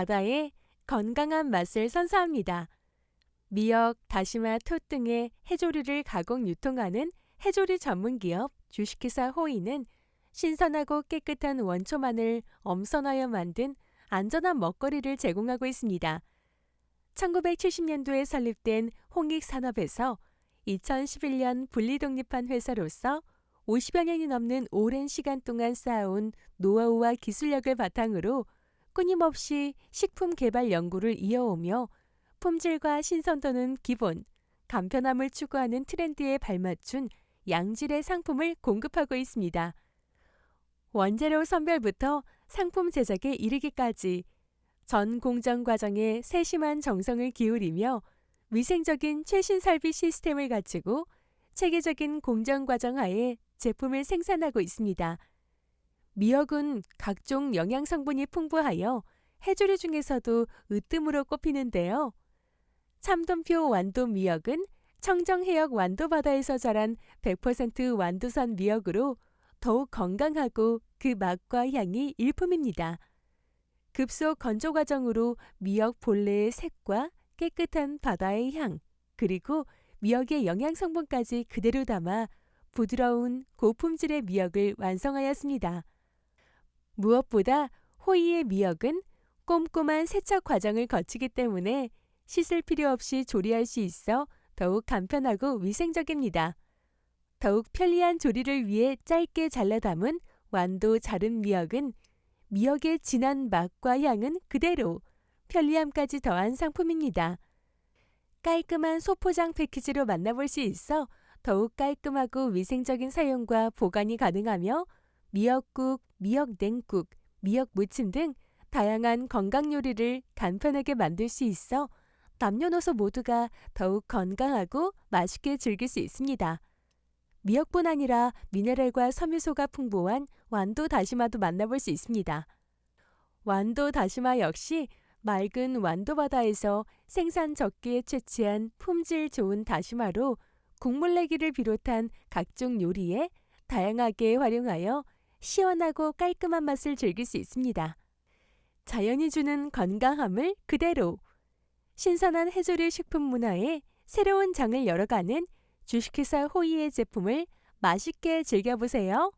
바다의 건강한 맛을 선사합니다. 미역, 다시마, 톳 등의 해조류를 가공 유통하는 해조류 전문 기업 주식회사 호이는 신선하고 깨끗한 원초만을 엄선하여 만든 안전한 먹거리를 제공하고 있습니다. 1970년도에 설립된 홍익산업에서 2011년 분리독립한 회사로서 50여 년이 넘는 오랜 시간 동안 쌓아온 노하우와 기술력을 바탕으로 끊임없이 식품 개발 연구를 이어오며 품질과 신선도는 기본, 간편함을 추구하는 트렌드에 발맞춘 양질의 상품을 공급하고 있습니다. 원재료 선별부터 상품 제작에 이르기까지 전 공정 과정에 세심한 정성을 기울이며 위생적인 최신 설비 시스템을 갖추고 체계적인 공정 과정 하에 제품을 생산하고 있습니다. 미역은 각종 영양 성분이 풍부하여 해조류 중에서도 으뜸으로 꼽히는데요. 참돔표 완도 미역은 청정 해역 완도 바다에서 자란 100% 완도산 미역으로 더욱 건강하고 그 맛과 향이 일품입니다. 급속 건조 과정으로 미역 본래의 색과 깨끗한 바다의 향, 그리고 미역의 영양 성분까지 그대로 담아 부드러운 고품질의 미역을 완성하였습니다. 무엇보다 호이의 미역은 꼼꼼한 세척 과정을 거치기 때문에 씻을 필요 없이 조리할 수 있어 더욱 간편하고 위생적입니다. 더욱 편리한 조리를 위해 짧게 잘라 담은 완도 자른 미역은 미역의 진한 맛과 향은 그대로 편리함까지 더한 상품입니다. 깔끔한 소포장 패키지로 만나볼 수 있어 더욱 깔끔하고 위생적인 사용과 보관이 가능하며 미역국, 미역냉국, 미역무침 등 다양한 건강 요리를 간편하게 만들 수 있어 남녀노소 모두가 더욱 건강하고 맛있게 즐길 수 있습니다. 미역뿐 아니라 미네랄과 섬유소가 풍부한 완도 다시마도 만나볼 수 있습니다. 완도 다시마 역시 맑은 완도 바다에서 생산 적기에 채취한 품질 좋은 다시마로 국물 내기를 비롯한 각종 요리에 다양하게 활용하여 시원하고 깔끔한 맛을 즐길 수 있습니다. 자연이 주는 건강함을 그대로 신선한 해조류 식품 문화에 새로운 장을 열어가는 주식회사 호이의 제품을 맛있게 즐겨보세요.